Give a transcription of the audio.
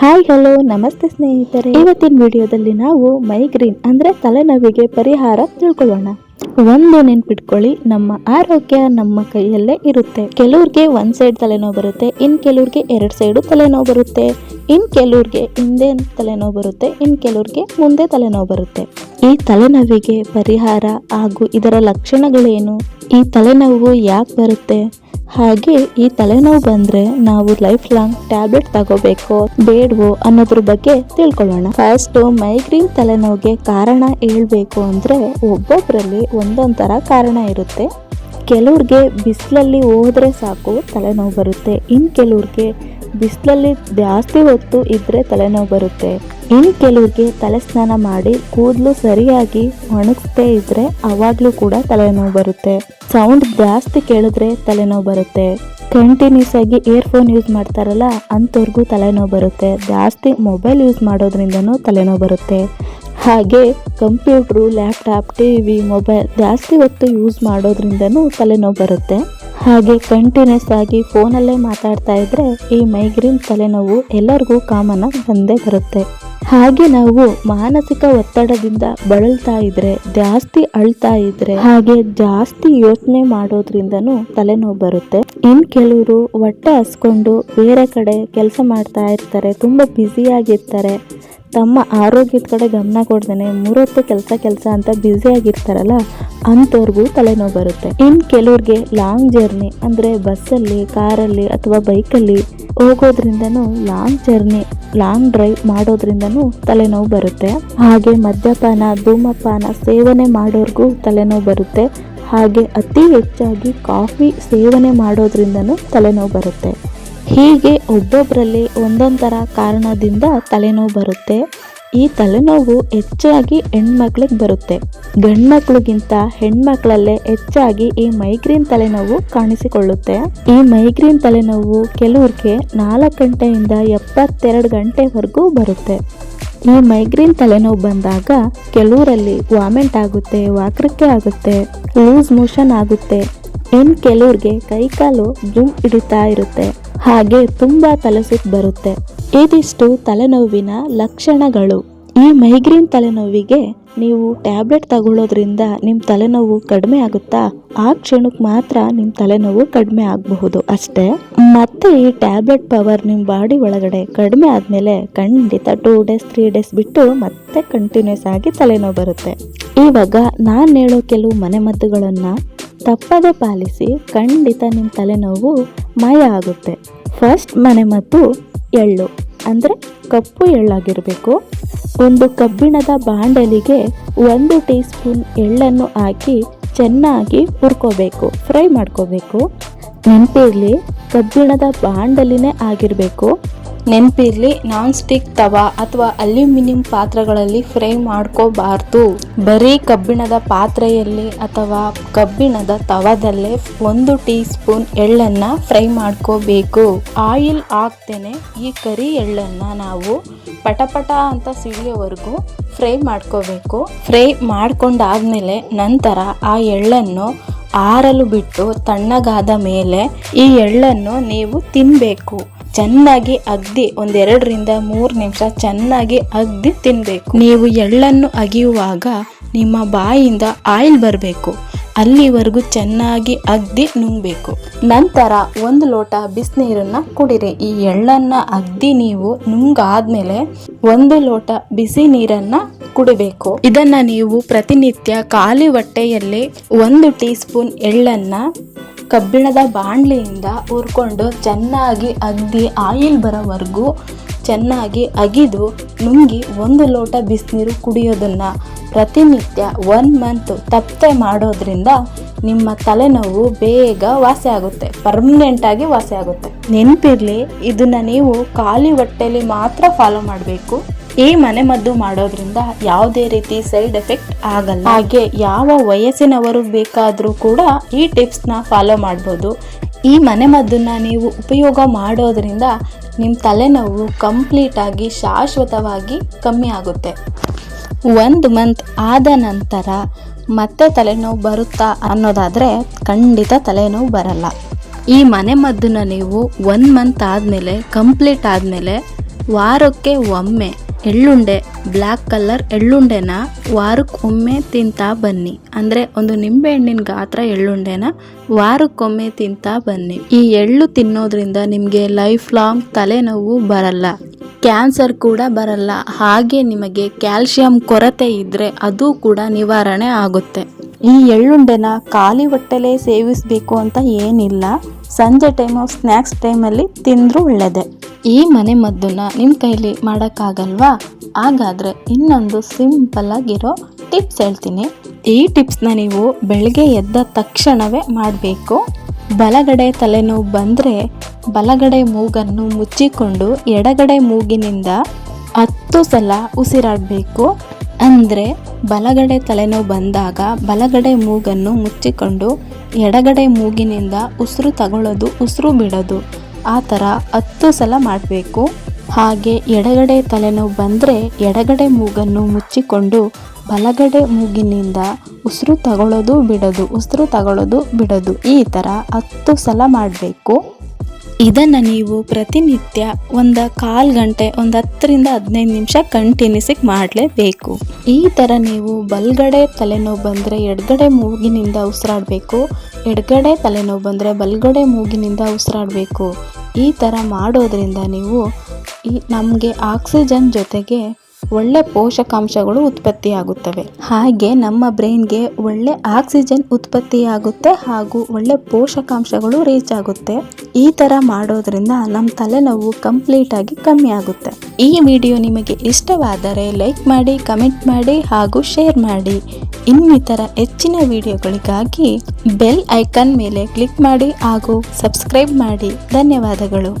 Hi, hello, ನಮಸ್ತೆ ಸ್ನೇಹಿತರೆ. ಇವತ್ತಿನ ವಿಡಿಯೋದಲ್ಲಿ ನಾವು ಮೈಗ್ರೇನ್ ಅಂದ್ರೆ ತಲೆನೋವಿಗೆ ಪರಿಹಾರ ತಿಳ್ಕೊಳ್ಳೋಣ. ಒಂದು ನೆನ್ಪಿಟ್ಕೊಳ್ಳಿ, ನಮ್ಮ ಆರೋಗ್ಯ ನಮ್ಮ ಕೈಯಲ್ಲೇ ಇರುತ್ತೆ. ಕೆಲವ್ರಿಗೆ ಒಂದ್ ಸೈಡ್ ತಲೆನೋವು ಬರುತ್ತೆ, ಇನ್ ಕೆಲವ್ರಿಗೆ ಎರಡ್ ಸೈಡು ತಲೆನೋವು ಬರುತ್ತೆ. ಇನ್ ಕೆಲವ್ರಿಗೆ ಹಿಂದೆ ತಲೆನೋವು ಬರುತ್ತೆ, ಇನ್ ಕೆಲವ್ರಿಗೆ ಮುಂದೆ ತಲೆನೋವು ಬರುತ್ತೆ. ಈ ತಲೆನೋವಿಗೆ ಪರಿಹಾರ ಹಾಗೂ ಇದರ ಲಕ್ಷಣಗಳೇನು? ಈ ತಲೆನೋವು ಯಾಕೆ ಬರುತ್ತೆ? ಹಾಗೆ ಈ ತಲೆನೋವು ಬಂದ್ರೆ ನಾವು ಲೈಫ್ ಲಾಂಗ್ ಟ್ಯಾಬ್ಲೆಟ್ ತಗೋಬೇಕು, ಬೇಡವೋ ಅನ್ನೋದ್ರ ಬಗ್ಗೆ ತಿಳ್ಕೊಳ್ಳೋಣ. ಫಸ್ಟ್ ಮೈಗ್ರೇನ್ ತಲೆನೋವಿಗೆ ಕಾರಣ ಹೇಳ್ಬೇಕು ಅಂದ್ರೆ ಒಬ್ಬೊಬ್ಬರಲ್ಲಿ ಒಂದೊಂದ್ ತರ ಕಾರಣ ಇರುತ್ತೆ. ಕೆಲವ್ರಿಗೆ ಬಿಸಿಲಲ್ಲಿ ಹೋದ್ರೆ ಸಾಕು, ತಲೆನೋವು ಬರುತ್ತೆ. ಇನ್ ಕೆಲವ್ರಿಗೆ ಬಿಸಿಲಲ್ಲಿ ಜಾಸ್ತಿ ಹೊತ್ತು ಇದ್ರೆ ತಲೆನೋವು ಬರುತ್ತೆ. ಇನ್ ಕೆಲವರಿಗೆ ತಲೆ ಸ್ನಾನ ಮಾಡಿ ಕೂದಲು ಸರಿಯಾಗಿ ಒಣಗಿಸ್ದೇ ಇದ್ರೆ ಅವಾಗ್ಲೂ ಕೂಡ ತಲೆನೋವು ಬರುತ್ತೆ. ಸೌಂಡ್ ಜಾಸ್ತಿ ಕೇಳಿದ್ರೆ ತಲೆನೋವು ಬರುತ್ತೆ. ಕಂಟಿನ್ಯೂಸ್ ಆಗಿ ಇಯರ್ಫೋನ್ ಯೂಸ್ ಮಾಡ್ತಾರಲ್ಲ, ಅಂಥವ್ರಿಗೂ ತಲೆನೋವು ಬರುತ್ತೆ. ಜಾಸ್ತಿ ಮೊಬೈಲ್ ಯೂಸ್ ಮಾಡೋದ್ರಿಂದನೂ ತಲೆನೋವು ಬರುತ್ತೆ. ಹಾಗೆ computer laptop T V mobile ಜಾಸ್ತಿ ಹೊತ್ತು ಯೂಸ್ ಮಾಡೋದ್ರಿಂದನೂ ತಲೆನೋವು ಬರುತ್ತೆ. ಹಾಗೆ ಕಂಟಿನ್ಯೂಸ್ ಆಗಿ ಫೋನಲ್ಲೇ ಮಾತಾಡ್ತಾ ಇದ್ರೆ ಈ ಮೈಗ್ರೇನ್ ತಲೆನೋವು ಎಲ್ಲರಿಗೂ ಕಾಮನ್ ಆಗಿ ಬಂದೇ ಬರುತ್ತೆ. ಹಾಗೆ ನಾವು ಮಾನಸಿಕ ಒತ್ತಡದಿಂದ ಬಳಲ್ತಾ ಇದ್ರೆ, ಜಾಸ್ತಿ ಅಳ್ತಾ ಇದ್ರೆ, ಹಾಗೆ ಜಾಸ್ತಿ ಯೋಚನೆ ಮಾಡೋದ್ರಿಂದನೂ ತಲೆನೋವು ಬರುತ್ತೆ. ಇನ್ ಕೆಲವರು ಹೊಟ್ಟೆ ಹಸ್ಕೊಂಡು ಬೇರೆ ಕಡೆ ಕೆಲಸ ಮಾಡ್ತಾ ಇರ್ತಾರೆ, ತುಂಬಾ ಬ್ಯುಸಿ ಆಗಿರ್ತಾರೆ. ತಮ್ಮ ಆರೋಗ್ಯದ ಕಡೆ ಗಮನ ಕೊಡ್ದೇನೆ, ಮೂರೊತ್ತು ಕೆಲಸ ಕೆಲಸ ಅಂತ ಬ್ಯುಸಿ ಆಗಿರ್ತಾರಲ್ಲ, ಅಂಥವ್ರಿಗೂ ತಲೆನೋವು ಬರುತ್ತೆ. ಇನ್ನು ಕೆಲವ್ರಿಗೆ ಲಾಂಗ್ ಜರ್ನಿ ಅಂದ್ರೆ ಬಸ್ಸಲ್ಲಿ ಕಾರಲ್ಲಿ ಅಥವಾ ಬೈಕಲ್ಲಿ ಹೋಗೋದ್ರಿಂದನೂ ಲಾಂಗ್ ಜರ್ನಿ ಲಾಂಗ್ ಡ್ರೈವ್ ಮಾಡೋದ್ರಿಂದನೂ ತಲೆನೋವು ಬರುತ್ತೆ. ಹಾಗೆ ಮದ್ಯಪಾನ, ಧೂಮಪಾನ ಸೇವನೆ ಮಾಡೋರ್ಗೂ ತಲೆನೋವು ಬರುತ್ತೆ. ಹಾಗೆ ಅತಿ ಹೆಚ್ಚಾಗಿ ಕಾಫಿ ಸೇವನೆ ಮಾಡೋದ್ರಿಂದನೂ ತಲೆನೋವು ಬರುತ್ತೆ. ಹೀಗೆ ಒಬ್ಬೊಬ್ಬರಲ್ಲಿ ಒಂದೊಂದು ಕಾರಣದಿಂದ ತಲೆನೋವು ಬರುತ್ತೆ. ಈ ತಲೆನೋವು ಹೆಚ್ಚಾಗಿ ಹೆಣ್ಮಕ್ಳಿಗೆ ಬರುತ್ತೆ. ಗಂಡ್ಮಕ್ಳಿಗಿಂತ ಹೆಣ್ಮಕ್ಳಲ್ಲೇ ಹೆಚ್ಚಾಗಿ ಈ ಮೈಗ್ರೇನ್ ತಲೆನೋವು ಕಾಣಿಸಿಕೊಳ್ಳುತ್ತೆ. ಈ ಮೈಗ್ರೇನ್ ತಲೆನೋವು ಕೆಲವ್ರಿಗೆ ನಾಲ್ಕು ಗಂಟೆಯಿಂದ ಎಪ್ಪತ್ತೆರಡು ಗಂಟೆವರೆಗೂ ಬರುತ್ತೆ. ಈ ಮೈಗ್ರೇನ್ ತಲೆನೋವು ಬಂದಾಗ ಕೆಲವರಲ್ಲಿ ವಾಮೆಂಟ್ ಆಗುತ್ತೆ ವಾಕರಿಕೆ ಆಗುತ್ತೆ, ಲೂಸ್ ಮೋಷನ್ ಆಗುತ್ತೆ ಇನ್ ಕೆಲವ್ರಿಗೆ ಕೈಕಾಲು ಜುಮ್ ಹಿಡಿತಾ ಇರುತ್ತೆ. ಹಾಗೆ ತುಂಬಾ ತಲೆಸುತ್ತು ಬರುತ್ತೆ. ಇದಿಷ್ಟು ತಲೆನೋವಿನ ಲಕ್ಷಣಗಳು. ಈ ಮೈಗ್ರೇನ್ ತಲೆನೋವಿಗೆ ನೀವು ಟ್ಯಾಬ್ಲೆಟ್ ತಗೊಳ್ಳೋದ್ರಿಂದ ನಿಮ್ಮ ತಲೆನೋವು ಕಡಿಮೆ ಆಗುತ್ತಾ? ಆ ಕ್ಷಣಕ್ಕೆ ಮಾತ್ರ ನಿಮ್ಮ ತಲೆನೋವು ಕಡಿಮೆ ಆಗಬಹುದು ಅಷ್ಟೇ. ಮತ್ತೆ ಈ ಟ್ಯಾಬ್ಲೆಟ್ ಪವರ್ ನಿಮ್ಮ ಬಾಡಿ ಒಳಗಡೆ ಕಡಿಮೆ ಆದಮೇಲೆ ಖಂಡಿತ ಟೂ ಡೇಸ್, ತ್ರೀ ಡೇಸ್ ಬಿಟ್ಟು ಮತ್ತೆ ಕಂಟಿನ್ಯೂಸ್ ಆಗಿ ತಲೆನೋವು ಬರುತ್ತೆ. ಇವಾಗ ನಾನು ಹೇಳೋ ಕೆಲವು ಮನೆಮದ್ದುಗಳನ್ನು ತಪ್ಪದೆ ಪಾಲಿಸಿ ಖಂಡಿತ ನಿಮ್ಮ ತಲೆನೋವು ಮಾಯ ಆಗುತ್ತೆ. ಫಸ್ಟ್ ಮನೆಮದ್ದು ಎಳ್ಳು, ಅಂದರೆ ಕಪ್ಪು ಎಳ್ಳಾಗಿರಬೇಕು. ಒಂದು ಕಬ್ಬಿಣದ ಬಾಂಡಲಿಗೆ ಒಂದು ಟೀ ಸ್ಪೂನ್ ಎಳ್ಳನ್ನು ಹಾಕಿ ಚೆನ್ನಾಗಿ ಹುರ್ಕೋಬೇಕು, ಫ್ರೈ ಮಾಡ್ಕೋಬೇಕು. ನೆನಪಿರಲಿ, ಕಬ್ಬಿಣದ ಬಾಂಡಲಿನೇ ಆಗಿರಬೇಕು. ನೆನಪಿರ್ಲಿ ನಾನ್ ಸ್ಟಿಕ್ ತವಾ ಅಥವಾ ಅಲ್ಯೂಮಿನಿಯಂ ಪಾತ್ರೆಗಳಲ್ಲಿ ಫ್ರೈ ಮಾಡ್ಕೋಬಾರ್ದು. ಬರೀ ಕಬ್ಬಿಣದ ಪಾತ್ರೆಯಲ್ಲಿ ಅಥವಾ ಕಬ್ಬಿಣದ ತವದಲ್ಲೇ ಒಂದು ಟೀ ಸ್ಪೂನ್ ಎಳ್ಳನ್ನ ಫ್ರೈ ಮಾಡ್ಕೋಬೇಕು. ಆಯಿಲ್ ಹಾಕ್ತೇನೆ, ಈ ಕರಿ ಎಳ್ಳನ್ನ ನಾವು ಪಟಪಟ ಅಂತ ಸಿಡಿಯೋವರೆಗೂ ಫ್ರೈ ಮಾಡ್ಕೋಬೇಕು. ಫ್ರೈ ಮಾಡ್ಕೊಂಡಾದ್ಮೇಲೆ ನಂತರ ಆ ಎಳ್ಳನ್ನು ಆರಲು ಬಿಟ್ಟು ತಣ್ಣಗಾದ ಮೇಲೆ ಈ ಎಳ್ಳನ್ನು ನೀವು ತಿನ್ನಬೇಕು ಚೆನ್ನಾಗಿ ಅಗ್ದಿ ಒಂದೆರಡರಿಂದ ಮೂರು ನಿಮಿಷ ಚೆನ್ನಾಗಿ ಅಗ್ದಿ ತಿನ್ನಬೇಕು ನೀವು ಎಳ್ಳನ್ನು ಅಗಿಯುವಾಗ ನಿಮ್ಮ ಬಾಯಿಂದ ಆಯಿಲ್ ಬರಬೇಕು. ಅಲ್ಲಿವರೆಗೂ ಚೆನ್ನಾಗಿ ಅಗ್ದಿ ನುಂಗಬೇಕು. ನಂತರ ಒಂದು ಲೋಟ ಬಿಸಿನೀರನ್ನ ಕುಡಿರಿ. ಈ ಎಳ್ಳನ್ನ ಅಗ್ದಿ ನೀವು ನುಂಗಾದ್ಮೇಲೆ ಒಂದು ಲೋಟ ಬಿಸಿ ನೀರನ್ನ ಕುಡಿಬೇಕು. ಇದನ್ನ ನೀವು ಪ್ರತಿನಿತ್ಯ ಖಾಲಿ ಹೊಟ್ಟೆಯಲ್ಲಿ ಒಂದು ಟೀ ಸ್ಪೂನ್ ಎಳ್ಳನ್ನ ಕಬ್ಬಿಣದ ಬಾಣಲೆಯಿಂದ ಹುರ್ಕೊಂಡು ಚೆನ್ನಾಗಿ ಅಗ್ದಿ ಆಯಿಲ್ ಬರೋವರೆಗೂ ಚೆನ್ನಾಗಿ ಅಗಿದು ನುಂಗಿ ಒಂದು ಲೋಟ ಬಿಸಿನೀರು ಕುಡಿಯೋದನ್ನ ಪ್ರತಿನಿತ್ಯ ಒನ್ ಮಂತ್ ತಪ್ಪೆ ಮಾಡೋದ್ರಿಂದ ನಿಮ್ಮ ತಲೆನೋವು ಬೇಗ ವಾಸಿ ಆಗುತ್ತೆ ಪರ್ಮನೆಂಟ್ ಆಗಿ ವಾಸಿ ಆಗುತ್ತೆ. ನೆನಪಿರ್ಲಿ, ಇದನ್ನ ನೀವು ಖಾಲಿ ಹೊಟ್ಟೆಯಲ್ಲಿ ಮಾತ್ರ ಫಾಲೋ ಮಾಡಬೇಕು. ಈ ಮನೆಮದ್ದು ಮಾಡೋದ್ರಿಂದ ಯಾವುದೇ ರೀತಿ ಸೈಡ್ ಎಫೆಕ್ಟ್ ಆಗಲ್ಲ. ಹಾಗೆ ಯಾವ ವಯಸ್ಸಿನವರು ಬೇಕಾದರೂ ಕೂಡ ಈ ಟಿಪ್ಸ್ನ ಫಾಲೋ ಮಾಡ್ಬೋದು. ಈ ಮನೆಮದ್ದನ್ನ ನೀವು ಉಪಯೋಗ ಮಾಡೋದ್ರಿಂದ ನಿಮ್ಮ ತಲೆನೋವು ಕಂಪ್ಲೀಟ್ ಆಗಿ ಶಾಶ್ವತವಾಗಿ ಕಮ್ಮಿ ಆಗುತ್ತೆ. ಒಂದು ಮಂತ್ ಆದ ನಂತರ ಮತ್ತೆ ತಲೆನೋವು ಬರುತ್ತಾ ಅನ್ನೋದಾದರೆ ಖಂಡಿತ ತಲೆನೋವು ಬರಲ್ಲ. ಈ ಮನೆ ಮದ್ದನ್ನ ನೀವು ಒನ್ ಮಂತ್ ಆದಮೇಲೆ, ಕಂಪ್ಲೀಟ್ ಆದಮೇಲೆ ವಾರಕ್ಕೆ ಒಮ್ಮೆ ಎಳ್ಳುಂಡೆ ಬ್ಲ್ಯಾಕ್ ಕಲರ್ ಎಳ್ಳುಂಡೆನ ವಾರಕ್ಕೊಮ್ಮೆ ತಿಂತಾ ಬನ್ನಿ. ಅಂದ್ರೆ ಒಂದು ನಿಂಬೆಹಣ್ಣಿನ ಗಾತ್ರ ಎಳ್ಳುಂಡೆನ ವಾರಕ್ಕೊಮ್ಮೆ ತಿಂತಾ ಬನ್ನಿ. ಈ ಎಳ್ಳು ತಿನ್ನೋದ್ರಿಂದ ನಿಮಗೆ ಲೈಫ್ ಲಾಂಗ್ ತಲೆನೋವು ಬರಲ್ಲ. ಕ್ಯಾನ್ಸರ್ ಕೂಡ ಬರಲ್ಲ. ಹಾಗೆ ನಿಮಗೆ ಕ್ಯಾಲ್ಸಿಯಂ ಕೊರತೆ ಇದ್ರೆ ಅದು ಕೂಡ ನಿವಾರಣೆ ಆಗುತ್ತೆ. ಈ ಎಳ್ಳುಂಡೆನ ಖಾಲಿ ಹೊಟ್ಟೆಲೇ ಸೇವಿಸಬೇಕು ಅಂತ ಏನಿಲ್ಲ. ಸಂಜೆ ಟೈಮು ಸ್ನ್ಯಾಕ್ಸ್ ಟೈಮಲ್ಲಿ ತಿಂದರೂ ಒಳ್ಳೆಯದೆ ಈ ಮನೆ ಮದ್ದನ್ನ ನಿಮ್ಮ ಕೈಲಿ ಮಾಡೋಕ್ಕಾಗಲ್ವಾ? ಹಾಗಾದರೆ ಇನ್ನೊಂದು ಸಿಂಪಲ್ ಆಗಿರೋ ಟಿಪ್ಸ್ ಹೇಳ್ತೀನಿ. ಈ ಟಿಪ್ಸ್ನ ನೀವು ಬೆಳಗ್ಗೆ ಎದ್ದ ತಕ್ಷಣವೇ ಮಾಡಬೇಕು. ಬಲಗಡೆ ತಲೆನೋವು ಬಂದರೆ ಬಲಗಡೆ ಮೂಗನ್ನು ಮುಚ್ಚಿಕೊಂಡು ಎಡಗಡೆ ಮೂಗಿನಿಂದ ಹತ್ತು ಸಲ ಉಸಿರಾಡಬೇಕು. ಅಂದರೆ ಬಲಗಡೆ ತಲೆನೋವು ಬಂದಾಗ ಬಲಗಡೆ ಮೂಗನ್ನು ಮುಚ್ಚಿಕೊಂಡು ಎಡಗಡೆ ಮೂಗಿನಿಂದ ಉಸಿರು ತಗೊಳ್ಳೋದು ಉಸಿರು ಬಿಡೋದು. ಆ ಥರ ಹತ್ತು ಸಲ ಮಾಡಬೇಕು. ಹಾಗೆ ಎಡಗಡೆ ತಲೆನೋವು ಬಂದರೆ ಎಡಗಡೆ ಮೂಗನ್ನು ಮುಚ್ಚಿಕೊಂಡು ಬಲಗಡೆ ಮೂಗಿನಿಂದ ಉಸಿರು ತಗೊಳ್ಳೋದು ಬಿಡೋದು, ಉಸಿರು ತಗೊಳ್ಳೋದು ಬಿಡೋದು ಈ ಥರ ಹತ್ತು ಸಲ ಮಾಡಬೇಕು. ಇದನ್ನು ನೀವು ಪ್ರತಿನಿತ್ಯ ಒಂದು ಕಾಲು ಗಂಟೆ, ಒಂದು ಹತ್ತರಿಂದ ಹದಿನೈದು ನಿಮಿಷ ಕಂಟಿನ್ಯೂಸಿಗೆ ಮಾಡಲೇಬೇಕು. ಈ ಥರ ನೀವು ಬಲ್ಗಡೆ ತಲೆನೋವು ಬಂದರೆ ಎಡಗಡೆ ಮೂಗಿನಿಂದ ಉಸಿರಾಡಬೇಕು, ಎಡಗಡೆ ತಲೆನೋವು ಬಂದರೆ ಬಲ್ಗಡೆ ಮೂಗಿನಿಂದ ಉಸಿರಾಡಬೇಕು. ಈ ಥರ ಮಾಡೋದ್ರಿಂದ ನೀವು ಈ ನಮಗೆ ಆಕ್ಸಿಜನ್ ಜೊತೆಗೆ ಒಳ್ಳೆ ಪೋಷಕಾಂಶಗಳು ಉತ್ಪತ್ತಿಯಾಗುತ್ತವೆ. ಹಾಗೆ ನಮ್ಮ ಬ್ರೈನ್ಗೆ ಒಳ್ಳೆ ಆಕ್ಸಿಜನ್ ಉತ್ಪತ್ತಿಯಾಗುತ್ತೆ ಹಾಗೂ ಒಳ್ಳೆ ಪೋಷಕಾಂಶಗಳು ರೀಚ್ ಆಗುತ್ತೆ. ಈ ಥರ ಮಾಡೋದ್ರಿಂದ ನಮ್ಮ ತಲೆನೋವು ಕಂಪ್ಲೀಟ್ ಆಗಿ ಕಮ್ಮಿ ಆಗುತ್ತೆ. ಈ ವಿಡಿಯೋ ನಿಮಗೆ ಇಷ್ಟವಾದರೆ ಲೈಕ್ ಮಾಡಿ, ಕಮೆಂಟ್ ಮಾಡಿ ಹಾಗೂ ಶೇರ್ ಮಾಡಿ. ಇನ್ನಿತರ ಹೆಚ್ಚಿನ ವಿಡಿಯೋಗಳಿಗಾಗಿ ಬೆಲ್ ಐಕಾನ್ ಮೇಲೆ ಕ್ಲಿಕ್ ಮಾಡಿ ಹಾಗೂ ಸಬ್ಸ್ಕ್ರೈಬ್ ಮಾಡಿ. ಧನ್ಯವಾದಗಳು.